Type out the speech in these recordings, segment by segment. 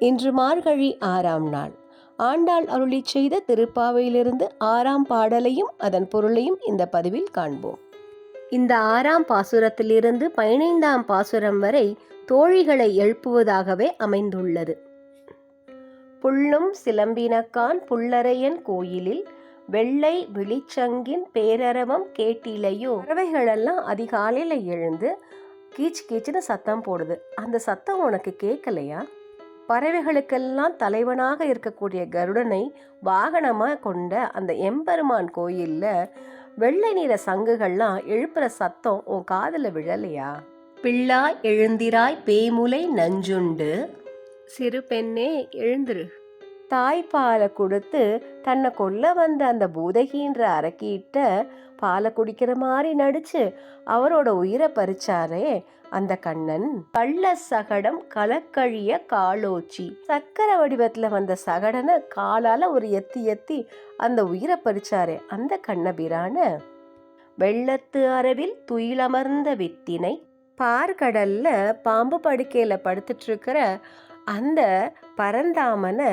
இன்று மார்கழி ஆறாம் நாள். ஆண்டாள் அருளி செய்த திருப்பாவையிலிருந்து ஆறாம் பாடலையும் அதன் பொருளையும் இந்த பதிவில் காண்போம். இந்த ஆறாம் பாசுரத்திலிருந்து பதினைந்தாம் பாசுரம் வரை தோழிகளை எழுப்புவதாகவே அமைந்துள்ளது. புள்ளும் சிலம்பினக்கான் புல்லரையன் கோயிலில் வெள்ளை விழிச்சங்கின் பேரரவம் கேட்டிலையோ. பறவைகளெல்லாம் அதிகாலையில் எழுந்து கீச் கீச்சுன்னு சத்தம் போடுது. அந்த சத்தம் உனக்கு கேட்கலையா? பறவைகளுக்கெல்லாம் தலைவனாக இருக்கக்கூடிய கருடனை வாகனமாக கொண்ட அந்த எம்பெருமான் கோயிலில் வெள்ளை நிற சங்குகள்லாம் எழுப்புற சத்தம் உன் காதில் விழலையா? பிள்ளாய் எழுந்திராய் பேய்முலை நஞ்சுண்டு. சிறு பெண்ணே எழுந்திரு. தாய்ப்பாலை கொடுத்து தன்னை கொல்ல வந்த அந்த பூதகின்ற அரக்கிட்ட பாலை குடிக்கிற மாதிரி நடிச்சு அவரோட உயிரை பறிச்சாரே அந்த கண்ணன். கள்ள சகடம் கலக்கழிய காலோச்சி. சக்கர வடிவத்துல வந்த சகடனை காலால ஒரு எத்தி எத்தி அந்த உயிரை பறிச்சாரே அந்த கண்ணபிரான. வெள்ளத்து அரவில் துயிலமர்ந்த வித்தினை பார்கடல்ல பாம்பு படுக்கையில படுத்துட்டு இருக்கிற அந்த பரந்தாமனை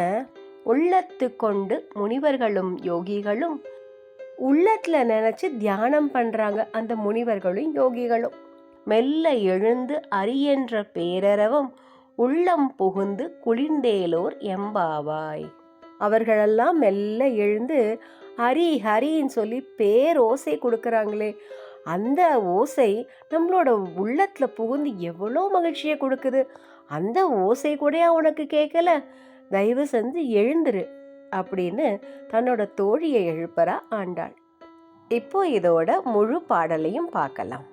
உள்ளத்து கொண்டு முனிவர்களும் யோகிகளும் உள்ளத்துல நினைச்சு தியானம் பண்றாங்க அந்த முனிவர்களும் யோகிகளும். மெல்ல எழுந்து அரியன்ற பேரரவும் உள்ளம் புகுந்து குளிர்ந்தேலோர் எம்பாவாய். அவர்களெல்லாம் மெல்ல எழுந்து ஹரி ஹரின்னு சொல்லி பேர் ஓசை கொடுக்குறாங்களே. அந்த ஓசை நம்மளோட உள்ளத்துல புகுந்து எவ்வளோ மகிழ்ச்சியை கொடுக்குது. அந்த ஓசை கூட உனக்கு கேட்கல தயவு செஞ்சு எழுந்துரு அப்படின்னு தன்னோட தோழியை எழுப்பறா ஆண்டாள். இப்போ இதோட முழு பாடலையும் பார்க்கலாம்.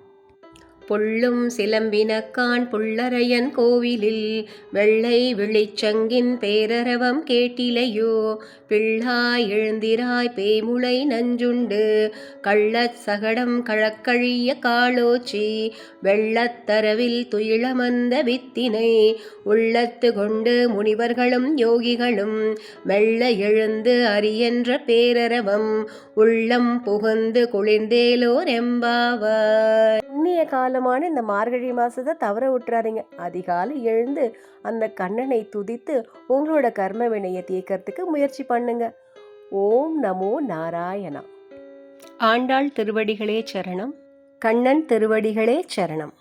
பொள்ளும் சிலம்பினக்கான் புள்ளரையன் கோவிலில் வெள்ளை விழிச்சங்கின் பேரரவம் கேட்டிலையோ? பிள்ளாய் எழுந்திராய் பேமுளை நஞ்சுண்டு கள்ளச் சகடம் கழக்கழிய காலோச்சி வெள்ளத்தரவில் துயிளமந்த வித்தினை உள்ளத்து கொண்டு முனிவர்களும் யோகிகளும் வெள்ள எழுந்து அரியன்ற பேரரவம் உள்ளம் புகுந்து குளிர்ந்தேலோர் எம்பாவார். புண்ணிய காலமான இந்த மார்கழி மாசத்தை தவற விட்டுறாதீங்க. அதிகாலை எழுந்து அந்த கண்ணனை துதித்து உங்களோட கர்ம வினையை தீர்க்கறதுக்கு முயற்சி பண்ணுங்க. ஓம் நமோ நாராயணா. ஆண்டாள் திருவடிகளே சரணம். கண்ணன் திருவடிகளே சரணம்.